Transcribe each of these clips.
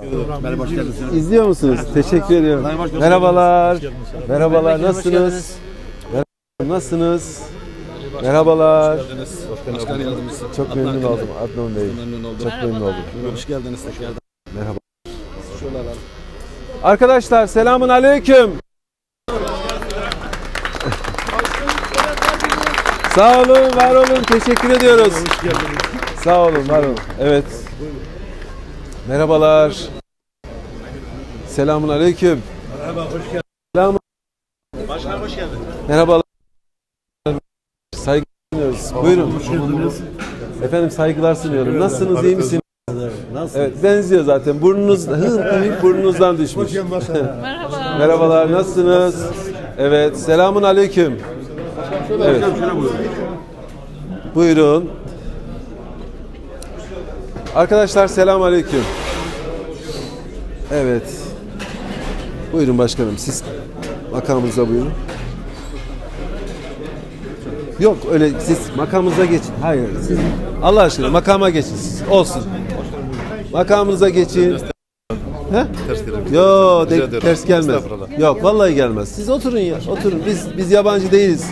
Merhaba, hoş geldiniz. İzliyor musunuz? Teşekkür ediyorum. Merhabalar. hoş geldiniz. Merhabalar. Hoş Nasılsınız? geldiniz. Merhaba, Nasılsınız? Merhabalar. Başkan yardımcısı. Çok Adnan memnun Kaya. oldum. Adnan Bey. Memnun oldum. Çok memnun oldum. Hoş geldiniz. Merhaba. Şöyle alalım. Arkadaşlar selamun aleyküm. Sağ olun, var olun. Teşekkür ediyoruz. Sağ olun, var olun. Evet. Merhabalar. Selamun aleyküm. Merhaba, hoş geldiniz. Selam. Başkan hoş geldin. Merhabalar. Saygılar sunuyoruz. Buyurun. Hoş geldiniz. Efendim saygılar sunuyorum. Nasılsınız, iyi misiniz? Nasıl? Evet, benziyor zaten. Burnunuz, hı, hı, burnunuzdan düşmüş. Merhaba. Merhabalar, nasılsınız? Evet, selamun aleyküm. Evet. Buyurun. Arkadaşlar selam aleyküm. Evet. Buyurun başkanım siz makamınıza buyurun. Yok öyle siz makamınıza geçin. Hayır siz Allah aşkına makama geçin siz. Olsun. Makamınıza geçin. He? Yo de- ters gelmez. Yok vallahi gelmez. Siz oturun ya. Oturun. Biz biz yabancı değiliz.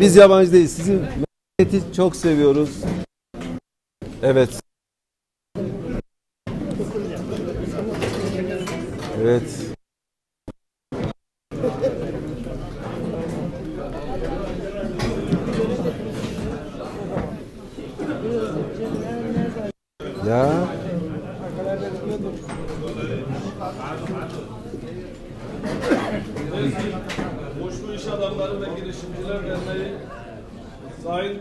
Biz yabancı değiliz. Sizin memleketi çok seviyoruz. Evet. Evet. Ya Boşlu İş Adamları ve Girişimciler Derneği Sayın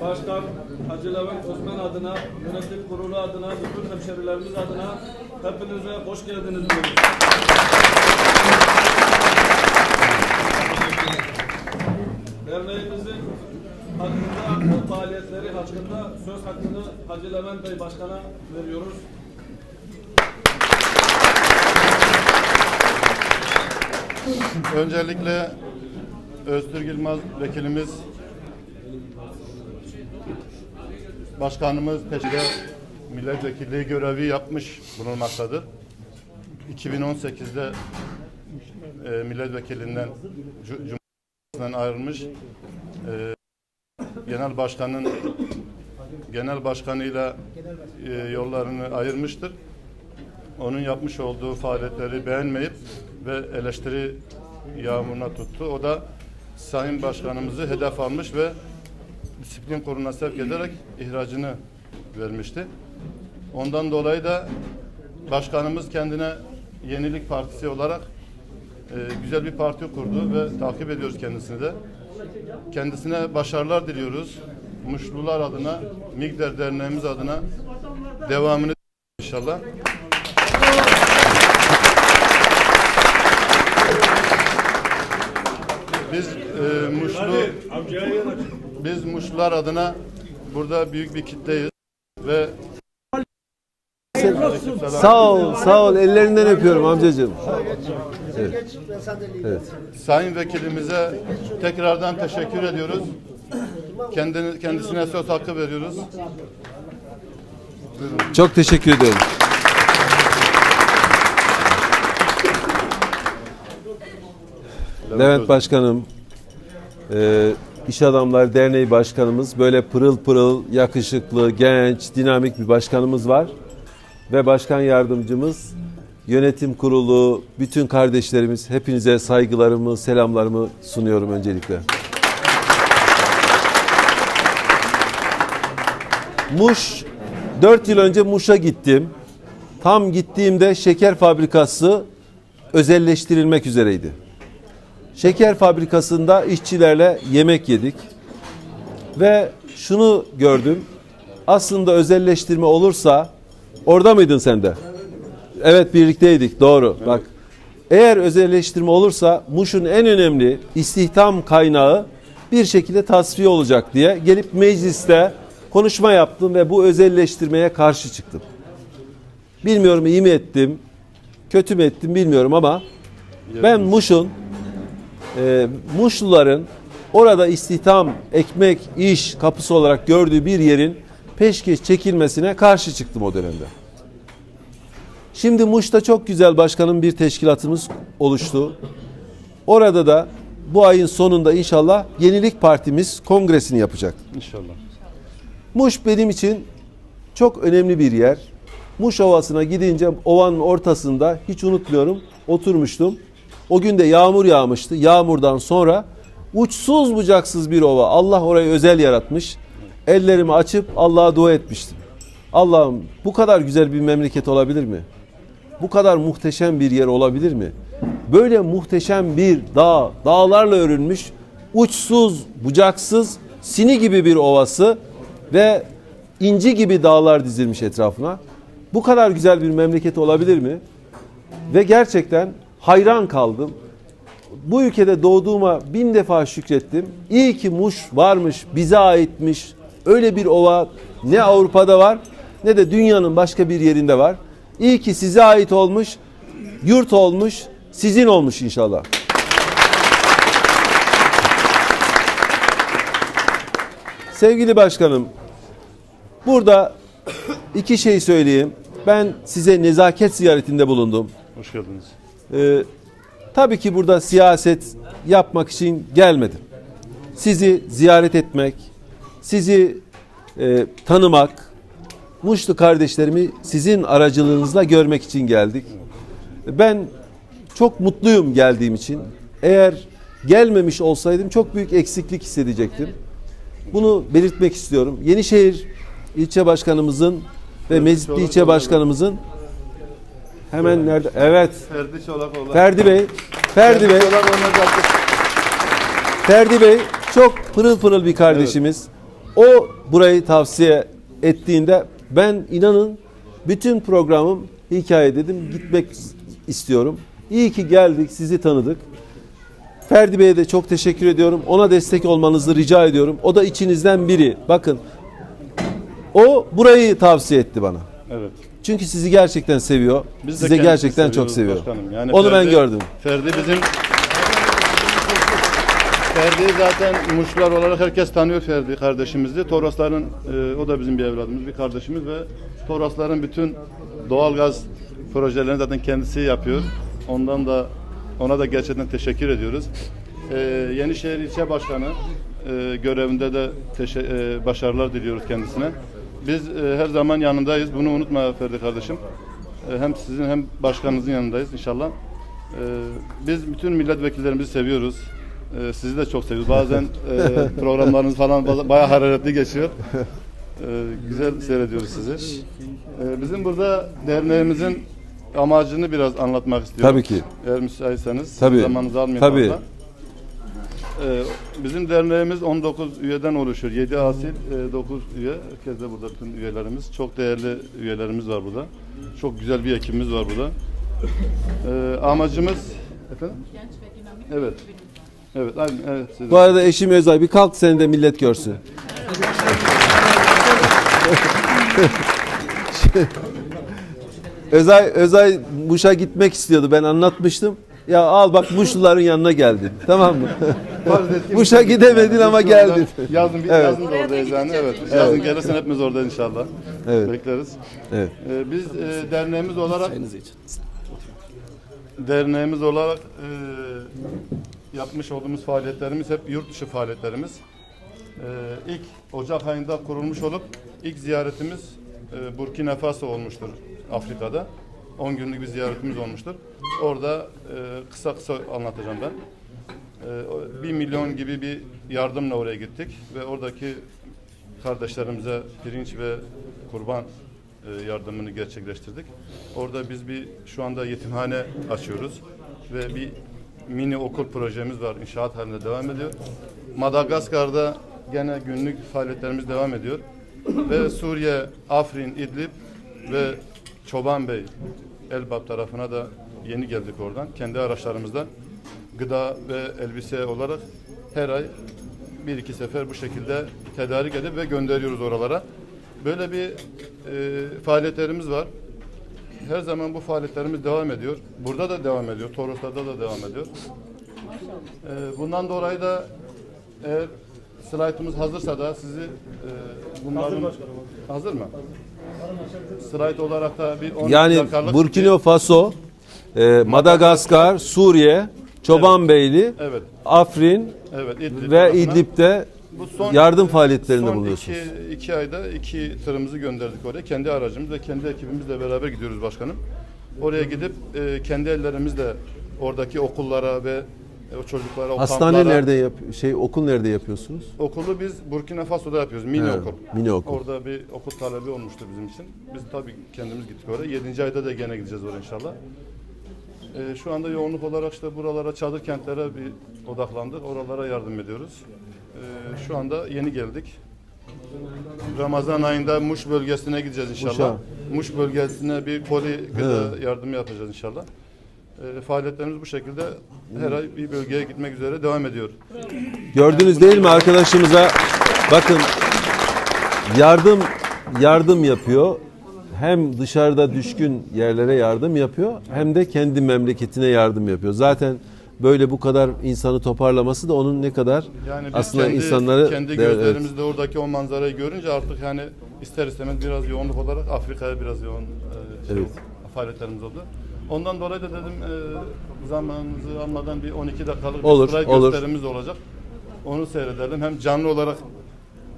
Başkan Hacı Levent Özmen adına, yönetim kurulu adına, bütün hemşerilerimiz adına hepinize hoş geldiniz diyoruz. Derneğimizin hakkında, faaliyetleri hakkında söz hakkını Hacı Levent Bey Başkan'a veriyoruz. Öncelikle Öztürk Yılmaz vekilimiz, başkanımız peşinde milletvekilliği görevi yapmış bulunmaktadır. 2018'de e, milletvekilinden Cu- Cumhurbaşkanı'ndan ayrılmış. E, genel başkanın genel başkanıyla e, yollarını ayırmıştır onun yapmış olduğu faaliyetleri beğenmeyip ve eleştiri yağmuruna tuttu. O da Sayın Başkanımızı hedef almış ve disiplin kuruluna sevk ederek ihracını vermişti. Ondan dolayı da Başkanımız kendine Yenilik Partisi olarak e, güzel bir parti kurdu ve takip ediyoruz kendisini de. Kendisine başarılar diliyoruz. Muşlular adına, Migder Derneğimiz adına devamını inşallah. Biz e, Muşlu biz Muşlular adına burada büyük bir kitleyiz ve sağ ol, sağ ol. Ellerinden öpüyorum amcacığım. Sayın Vekilimize tekrardan teşekkür ediyoruz. Kendini, kendisine söz hakkı veriyoruz. Çok teşekkür ediyorum. Levent Başkanım, e, İş Adamları Derneği Başkanımız, böyle pırıl pırıl, yakışıklı, genç, dinamik bir başkanımız var. Ve başkan yardımcımız, yönetim kurulu, bütün kardeşlerimiz, hepinize saygılarımı, selamlarımı sunuyorum öncelikle. Muş, 4 yıl önce Muş'a gittim. Tam gittiğimde şeker fabrikası özelleştirilmek üzereydi. Şeker fabrikasında işçilerle yemek yedik. Ve şunu gördüm. Aslında özelleştirme olursa orada mıydın sen de? Evet birlikteydik doğru. Bak eğer özelleştirme olursa Muş'un en önemli istihdam kaynağı bir şekilde tasfiye olacak diye gelip mecliste konuşma yaptım ve bu özelleştirmeye karşı çıktım. Bilmiyorum iyi mi ettim, kötü mü ettim bilmiyorum ama ben Muş'un e, Muşluların orada istihdam, ekmek, iş kapısı olarak gördüğü bir yerin peşkeş çekilmesine karşı çıktım o dönemde. Şimdi Muş'ta çok güzel başkanım bir teşkilatımız oluştu. Orada da bu ayın sonunda inşallah Yenilik Partimiz kongresini yapacak. İnşallah. Muş benim için çok önemli bir yer. Muş Ovası'na gidince ovanın ortasında hiç unutmuyorum oturmuştum. O gün de yağmur yağmıştı. Yağmurdan sonra uçsuz bucaksız bir ova. Allah orayı özel yaratmış. Ellerimi açıp Allah'a dua etmiştim. Allah'ım bu kadar güzel bir memleket olabilir mi? Bu kadar muhteşem bir yer olabilir mi? Böyle muhteşem bir dağ, dağlarla örülmüş, uçsuz, bucaksız, sini gibi bir ovası ve inci gibi dağlar dizilmiş etrafına. Bu kadar güzel bir memleket olabilir mi? Ve gerçekten hayran kaldım. Bu ülkede doğduğuma bin defa şükrettim. İyi ki Muş varmış, bize aitmiş. Öyle bir ova ne Avrupa'da var ne de dünyanın başka bir yerinde var. İyi ki size ait olmuş, yurt olmuş, sizin olmuş inşallah. Sevgili başkanım, burada iki şey söyleyeyim. Ben size nezaket ziyaretinde bulundum. Hoş geldiniz. Ee, tabii ki burada siyaset yapmak için gelmedim. Sizi ziyaret etmek, sizi e, tanımak, Muşlu kardeşlerimi sizin aracılığınızla görmek için geldik. Ben çok mutluyum geldiğim için. Eğer gelmemiş olsaydım çok büyük eksiklik hissedecektim. Bunu belirtmek istiyorum. Yenişehir ilçe başkanımızın ve Mezitli ilçe başkanımızın hemen nerede? Evet. Ferdi Çolakoğlu. Ferdi Bey, Ferdi Bey, Ferdi Bey çok pırıl pırıl bir kardeşimiz. O burayı tavsiye ettiğinde ben inanın bütün programım hikaye dedim gitmek istiyorum. İyi ki geldik, sizi tanıdık. Ferdi Bey'e de çok teşekkür ediyorum. Ona destek olmanızı rica ediyorum. O da içinizden biri. Bakın o burayı tavsiye etti bana. Evet. Çünkü sizi gerçekten seviyor. Biz Size gerçekten çok seviyor. başkanım. Yani Onu ben Ferdi- gördüm. Ferdi bizim Ferdi zaten Muşlar olarak herkes tanıyor Ferdi kardeşimizi. Torosların e, o da bizim bir evladımız, bir kardeşimiz ve Torosların bütün doğalgaz projelerini zaten kendisi yapıyor. Ondan da ona da gerçekten teşekkür ediyoruz. E, Yenişehir İlçe Başkanı e, görevinde de e, başarılar diliyoruz kendisine. Biz e, her zaman yanındayız. Bunu unutma Ferdi kardeşim. E, hem sizin hem başkanınızın yanındayız inşallah. E, biz bütün milletvekillerimizi seviyoruz. E, sizi de çok seviyoruz. Bazen e, programlarınız falan bayağı hararetli geçiyor. E, güzel seyrediyoruz sizi. E, bizim burada derneğimizin amacını biraz anlatmak istiyorum. Tabii ki. Eğer müsaitseniz Tabii. zamanınızı almayayım Tabii. fazla. Ee, bizim derneğimiz 19 üyeden oluşuyor. 7 asil, 9 üye. Herkes de burada bütün üyelerimiz. Çok değerli üyelerimiz var burada. Çok güzel bir ekibimiz var burada. Ee, amacımız efendim? Evet. Evet, aynen, evet. siz de. Bu arada eşim Özay bir kalk seni de millet görsün. Özay Özay Muş'a gitmek istiyordu. Ben anlatmıştım. Ya al bak Muşluların yanına geldin. Tamam mı? Muş'a gidemedin ama geldin. Yazın, bir, Evet. yazın da oradayız yani. Evet. Yazın gelirsen hepimiz oradayız inşallah. Evet. Bekleriz. Evet. Ee, biz e, derneğimiz olarak derneğimiz olarak e, yapmış olduğumuz faaliyetlerimiz hep yurt dışı faaliyetlerimiz. E, ilk Ocak ayında kurulmuş olup ilk ziyaretimiz e, Burkina Faso olmuştur Afrika'da. 10 günlük bir ziyaretimiz olmuştur. Orada e, kısa kısa anlatacağım ben. E, o- bir milyon gibi bir yardımla oraya gittik ve oradaki kardeşlerimize pirinç ve kurban e, yardımını gerçekleştirdik. Orada biz bir şu anda yetimhane açıyoruz ve bir mini okul projemiz var. İnşaat halinde devam ediyor. Madagaskar'da gene günlük faaliyetlerimiz devam ediyor. ve Suriye, Afrin, İdlib ve Çoban Bey, Elbap tarafına da yeni geldik oradan. Kendi araçlarımızla gıda ve elbise olarak her ay bir iki sefer bu şekilde tedarik edip ve gönderiyoruz oralara. Böyle bir e, faaliyetlerimiz var. Her zaman bu faaliyetlerimiz devam ediyor. Burada da devam ediyor. Toroslarda da devam ediyor. E, bundan dolayı da eğer Slaytımız hazırsa da sizi e, bunların hazır, mı? Slayt olarak da bir 10 Yani dakikalık Burkina Faso, e, Madagaskar, Suriye, Çobanbeyli, Evet. Afrin Evet, İdlib ve tarafına. İdlib'de Bu son- yardım faaliyetlerinde Son bulunuyorsunuz. iki, iki ayda iki tırımızı gönderdik oraya. Kendi aracımız ve kendi ekibimizle beraber gidiyoruz başkanım. Oraya gidip e, kendi ellerimizle oradaki okullara ve e, o çocuklara, o Hastane kamplara- nerede yap şey okul nerede yapıyorsunuz? Okulu biz Burkina Faso'da yapıyoruz. Mini He, okul. mini okul. Orada bir okul talebi olmuştu bizim için. Biz tabii kendimiz gittik oraya. Yedinci ayda da gene gideceğiz oraya inşallah. Ee, şu anda yoğunluk olarak işte buralara, çadır kentlere bir odaklandık. Oralara yardım ediyoruz. Ee, şu anda yeni geldik. Ramazan ayında Muş bölgesine gideceğiz inşallah. Muş'a. Muş bölgesine bir koli gıda yardımı yapacağız inşallah. Ee, faaliyetlerimiz bu şekilde her ay bir bölgeye gitmek üzere devam ediyor. Gördünüz değil mi arkadaşımıza? Bakın yardım yardım yapıyor. Hem dışarıda düşkün yerlere yardım yapıyor hem de kendi memleketine yardım yapıyor. Zaten böyle bu kadar insanı toparlaması da onun ne kadar Yani biz aslında kendi, insanları kendi Evet. gözlerimizde oradaki o manzarayı görünce artık yani ister istemez biraz yoğunluk olarak Afrika'ya biraz yoğun e, şey, Evet. faaliyetlerimiz oldu. Ondan dolayı da dedim e, zamanınızı almadan bir 12 dakikalık Olur, bir olur. gösterimiz olacak. Onu seyredelim. Hem canlı olarak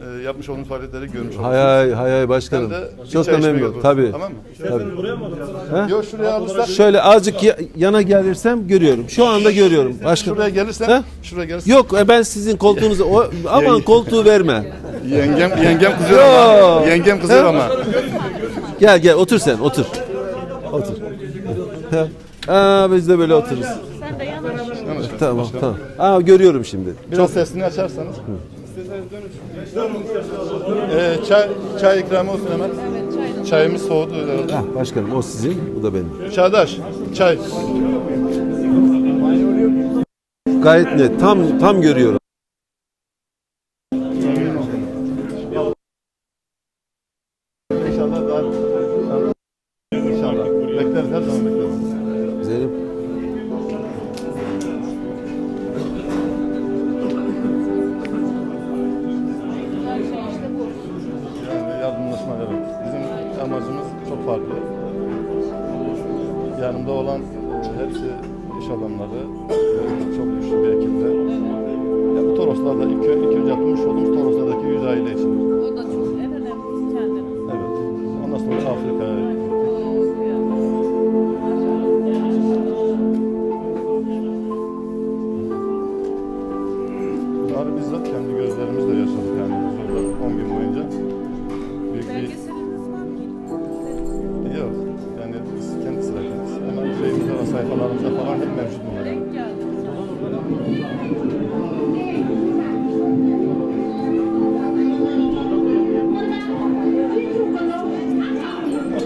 e, yapmış olduğumuz faaliyetleri görmüş olursunuz. Hay hay hay hay başkanım. Hem de bir Çok da çay içmeye memnun. gidiyoruz. Tabii. Tamam mı? He? Yok şuraya alırsak, Şöyle azıcık ya- yana gelirsem görüyorum. Şu anda görüyorum. Başka şuraya gelirsen, He? şuraya gelirsen. Yok e, ben sizin koltuğunuzu o, aman koltuğu verme. Yengem, yengem kızıyor ama. Yok. Yengem kızıyor He? ama. Gel gel otur sen otur. Otur. Aa, biz de böyle otururuz. Sen de yanaş. Tamam tamam. Aa, görüyorum şimdi. Biraz sesini açarsanız. Ee, çay, çay ikramı olsun hemen. Çayımız soğudu herhalde. Hah, başkanım o sizin, bu da benim. Çağdaş, çay. Gayet net. Tam tam görüyorum. İnşallah daha... İnşallah. Bekleriz, her zaman bekleriz. Zeynep. Farklı. Yanımda olan e, hepsi iş adamları, e, çok güçlü bir ekiple. Ya bu Toroslar'da ilk, ilk önce yapılmış olduğumuz Toroslar'daki 100 aile için. O da çok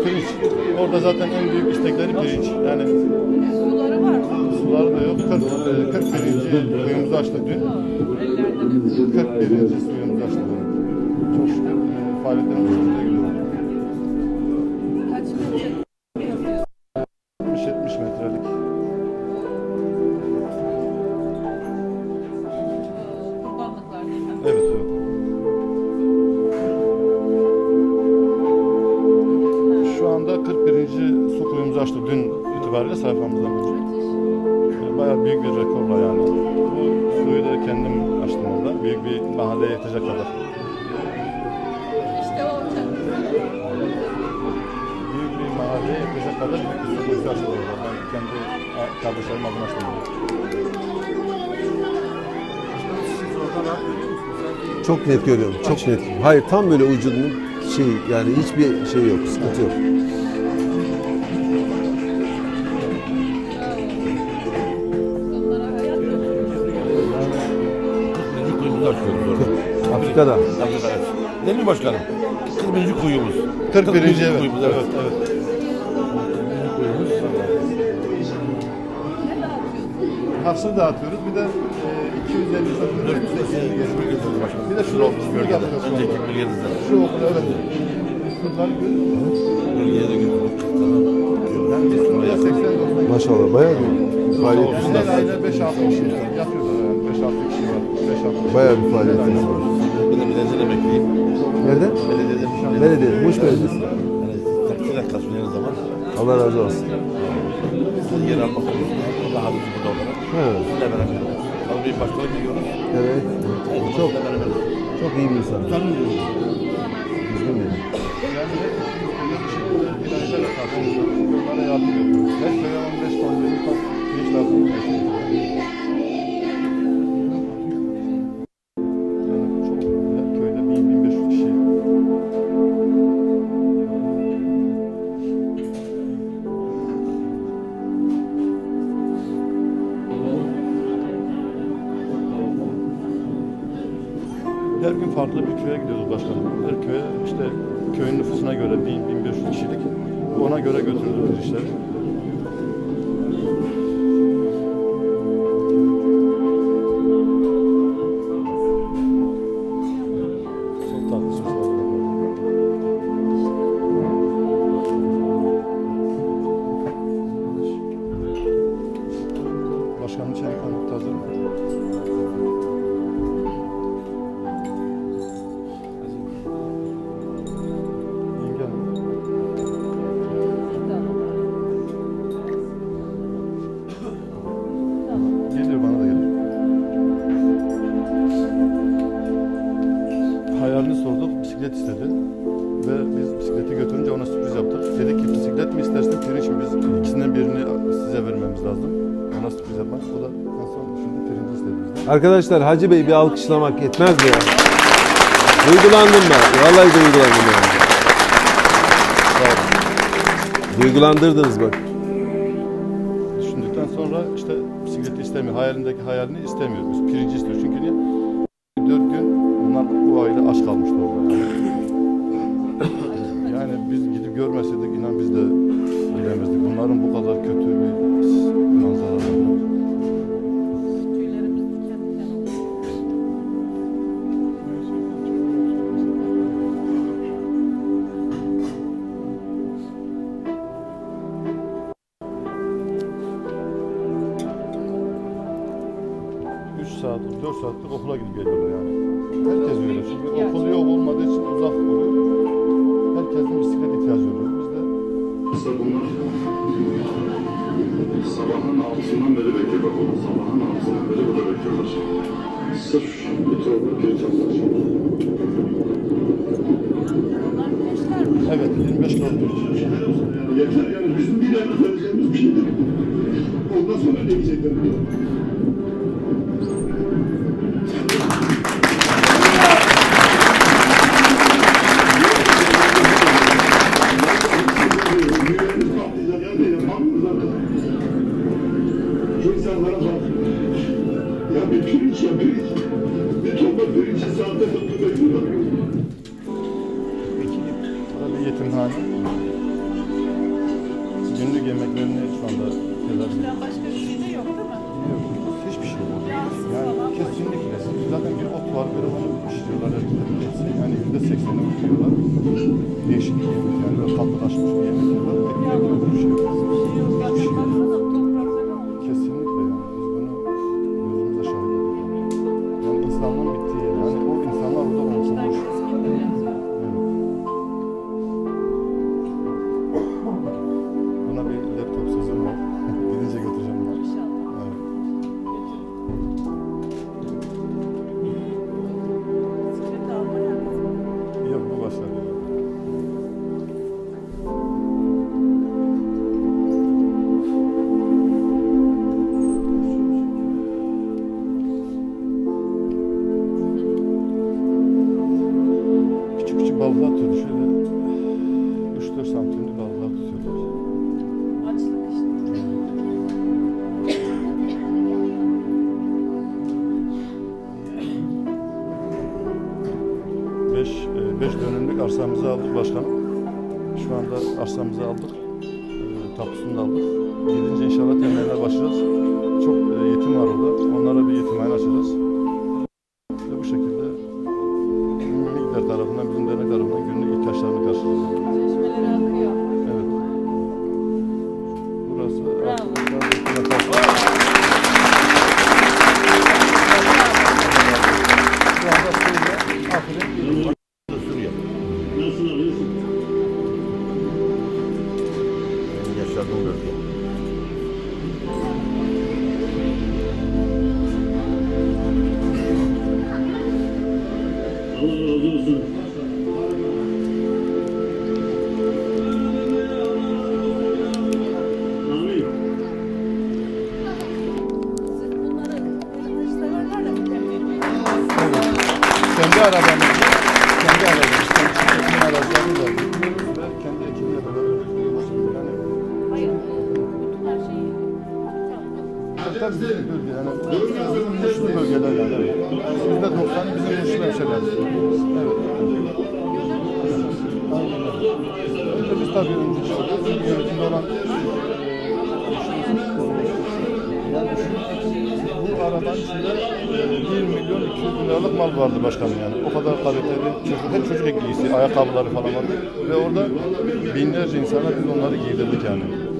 Pirinç. Orada zaten en büyük istekleri pirinç. Yani Suları var mı? suları da yok. 40, e, 40 birinci suyumuzu açtık dün. Ellerden öpüyorum. 40 birinci suyumuzu açtık. Çok şükür e, faaliyetlerimiz çok orada. Ben kendi kardeşlerim adına açtım. Çok net görüyorum. Çok net. Hayır tam böyle ucunun şey yani hiçbir şey yok. Sıkıntı yok. Afrika'da. Değil mi başkanım? Kırkıncı kuyumuz. 41. evet. kuyumuz, Evet, evet. Kapsını dağıtıyoruz. Bir de e, 250 450 geçmek üzere. Bir de şu okulu bölgede. Önceki bölgenizde. Şu okulu evet. Bunlar bölgeye de Maşallah bayağı bir faaliyet üstüne. Her ayda 5-6 kişi yapıyoruz. 5-6 kişi var. Bayağı bir faaliyetiniz var. Ben de bir emekliyim. Nerede? Belediyede. Belediyede. Muş Belediyesi. Yani takdir yaklaşıyor. Allah razı olsun. Biz de yer almak olursa Allah razı burada olarak. Evet. Sizinle beraber. Avrupa başkanı gidiyoruz. Evet. evet. Çok, çok iyi bir insan. Tanımıyorum. Üzgün beni. Her köye 15 tane bir kaç, 5. başkanım. Her köye işte köyün nüfusuna göre 1000-1500 kişilik ona göre götürülür işler. Arkadaşlar Hacı Bey bir alkışlamak yetmez mi ya? Duygulandım ben. Vallahi duygulandım ya. Duygulandırdınız bak. Düşündükten sonra işte bisikleti istemiyor. Hayalindeki hayalini istemiyor. Biz pirinci istiyor. Çünkü niye? Dört gün bunlar bu aile aç kalmıştı. sonra ne diyeceklerini biliyorum. olursan bizim bu işi yaşarız. Evet. Önce biz tabii önce yönetimde şey olan e, bu aradan içinde e, 1 milyon 200 bin liralık mal vardı başkanım yani. O kadar kaliteli çocuk, hep çocuk ekliyisi, ayakkabıları falan vardı. Ve orada binlerce insana biz onları giydirdik yani.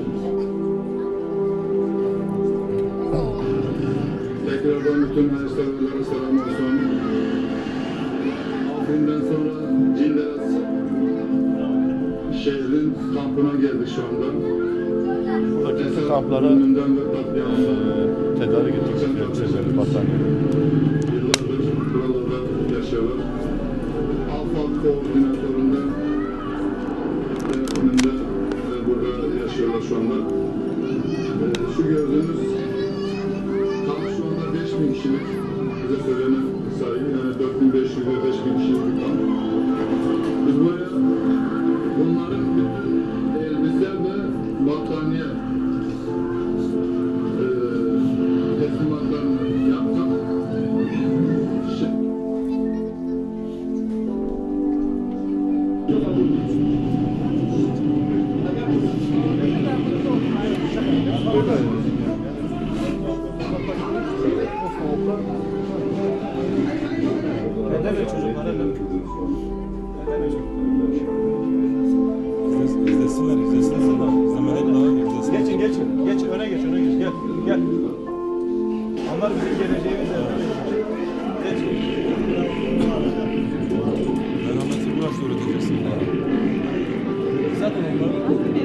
günlük size söylenen sayı yani 4500 ve 5000 kişilik bir kamp. Biz buraya bunların elbise ve battaniye 같은 거.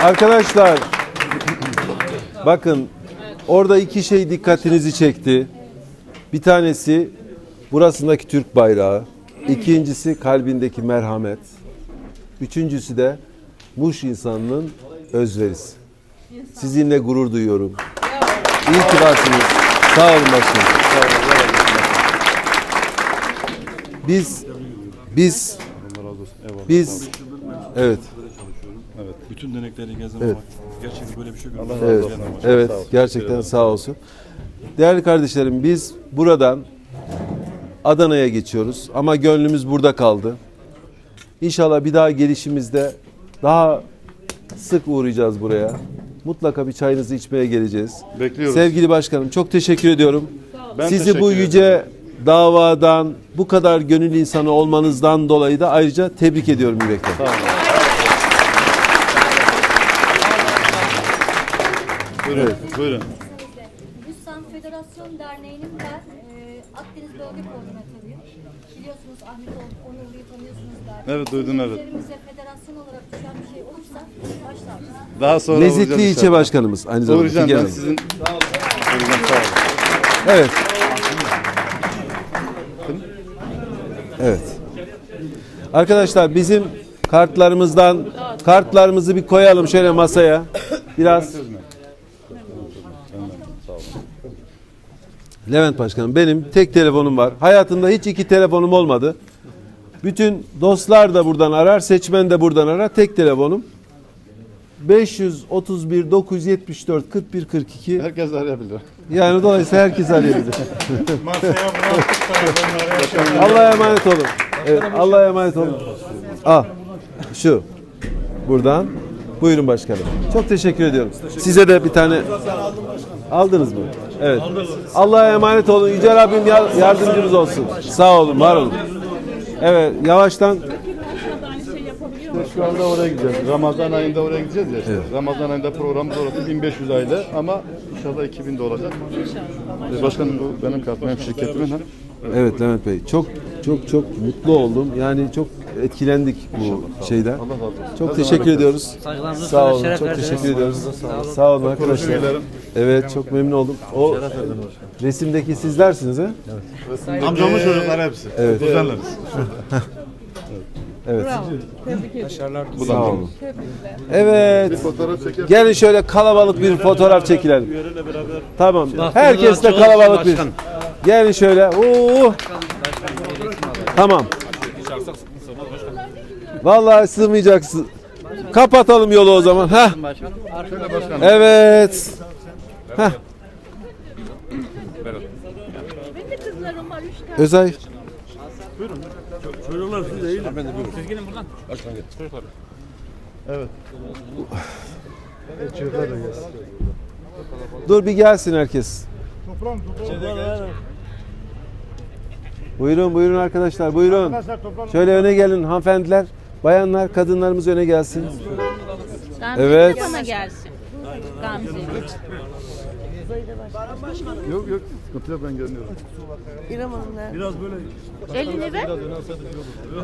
Arkadaşlar bakın orada iki şey dikkatinizi çekti. Bir tanesi burasındaki Türk bayrağı. İkincisi kalbindeki merhamet. Üçüncüsü de Muş insanının özverisi. Sizinle gurur duyuyorum. İyi ki varsınız. Sağ olun başkanım. Biz biz biz evet bütün dernekleri gezdim evet. ama gerçekten böyle bir şey görmedim. Allah evet. Olsun. evet. Sağ olsun. gerçekten sağ olsun. Değerli kardeşlerim biz buradan Adana'ya geçiyoruz ama gönlümüz burada kaldı. İnşallah bir daha gelişimizde daha sık uğrayacağız buraya. Mutlaka bir çayınızı içmeye geleceğiz. Bekliyoruz. Sevgili başkanım çok teşekkür ediyorum. Ben Sizi teşekkür bu yüce ederim. davadan, bu kadar gönül insanı olmanızdan dolayı da ayrıca tebrik ediyorum yürekten. Sağ olun. Buyurun. Buyurun. Busan Federasyon Derneği'nin ben e, Akdeniz Bölge Koordinatörüyüm. Biliyorsunuz Ahmet On- Onurlu'yu tanıyorsunuz derneği. Evet, duydum, evet. Üzerimize federasyon olarak düşen bir şey olursa baş tacısınız. Daha sonra Lezzetli ilçe inşallah. başkanımız aynı zamanda. Figen ben sizin. Uğrayacağım sağ olun. Evet. Evet. Arkadaşlar bizim kartlarımızdan kartlarımızı bir koyalım şöyle masaya. Biraz. Levent Başkanım benim tek telefonum var. Hayatımda hiç iki telefonum olmadı. Bütün dostlar da buradan arar, seçmen de buradan arar. Tek telefonum 531 974 41 42. Herkes arayabilir. Yani dolayısıyla herkes arayabilir. Allah'a emanet olun. Evet, Allah'a emanet olun. Al. Şu. Buradan. Buyurun başkanım. Çok teşekkür ediyorum. Size de bir tane aldınız mı? Evet. Allah'a emanet olun. Yüce Rabbim yar- yardımcımız olsun. Sağ olun, var olun. Evet, yavaştan Şu anda oraya gideceğiz. Ramazan ayında oraya gideceğiz ya işte. Ramazan ayında programımız orası 1500 aile ama inşallah 2000 de olacak. Ee, Başkanım bu benim kartım hem şirketimin hem Evet Levent Bey çok çok çok mutlu oldum. Yani çok etkilendik bu şeyden. Allah razı olsun. Çok teşekkür ediyoruz. Sağ olun. Çok teşekkür ediyoruz. Sağ olun arkadaşlar. üyelerim. Evet çok memnun oldum. O resimdeki sizlersiniz ha? Amcamın çocukları hepsi. Evet. Kuzenleriz. Evet. Bu Sağ da olun. Evet. fotoğraf çeker. Gelin şöyle kalabalık bir fotoğraf çekilelim. Tamam. Herkes de kalabalık bir. Gelin şöyle. Oo. Tamam. Vallahi sığmayacaksın. Kapatalım yolu o zaman. Ha. Evet. Heh. Benim de kızlarım var üç tane. Özay. Evet. Dur bir gelsin herkes. Buyurun buyurun arkadaşlar buyurun. Şöyle öne gelin hanımefendiler. Bayanlar, kadınlarımız öne gelsin. Gamze Evet. de bana gelsin. Gamze. Yok yok sıkıntı yok ben görünüyorum. Elini ver.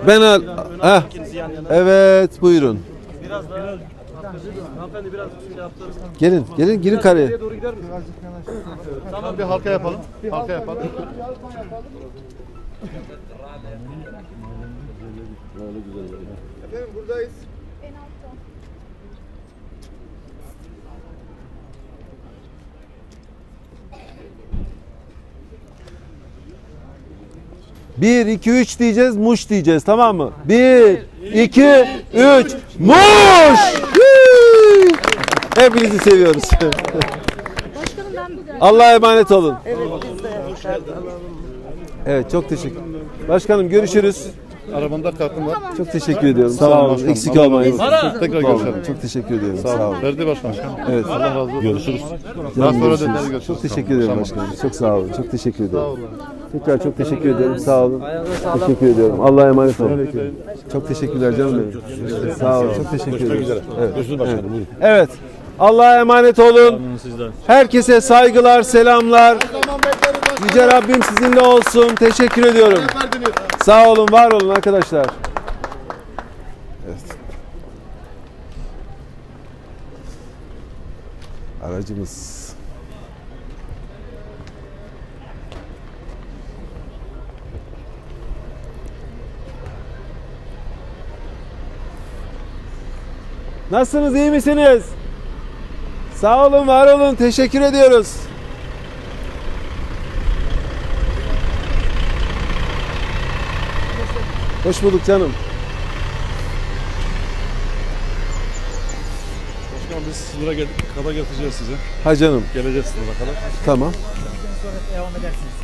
Ben al. Heh. Evet buyurun. Hanımefendi biraz şey yaptınız. Gelin gelin girin kareye. Doğru gider misiniz? Tamam bir halka yapalım. Halka yapalım. Efendim buradayız. Bir, iki, üç diyeceğiz, muş diyeceğiz tamam mı? Bir, iki, üç, muş! Hepinizi seviyoruz. Başkanım ben bir. Allah'a emanet olun. Evet çok teşekkür. Başkanım görüşürüz. Arabamda kartım var. Çok teşekkür ediyorum. Sağ olun başkanım. Eksik Allah olmayın. razı olsun. Tekrar Sağ olun. görüşelim. Çok teşekkür ediyorum. Sağ olun. Verdi başkanım. Evet. Allah razı olsun. Görüşürüz. Daha sonra görüşürüz. detaylı görüşürüz. Çok teşekkür ederim Tamam. başkanım. Çok sağ olun. Çok teşekkür ediyorum. Tekrar çok teşekkür ederim. Sağ olun. Teşekkür ediyorum. Allah'a emanet olun. Çok teşekkürler canım benim. Sağ olun. Çok teşekkür ederim. Evet. Görüşürüz başkanım. Buyurun. Evet. Allah'a emanet olun. Herkese saygılar, selamlar. Yüce Rabbim sizinle olsun. Teşekkür ediyorum. Sağ olun, var olun arkadaşlar. Evet. Aracımız. Nasılsınız, iyi misiniz? Sağ olun, var olun. Teşekkür ediyoruz. Hoş bulduk canım. Başkanım biz sınıra gel kadar getireceğiz size. Ha canım. Geleceğiz sınıra kadar. Tamam. devam edersiniz.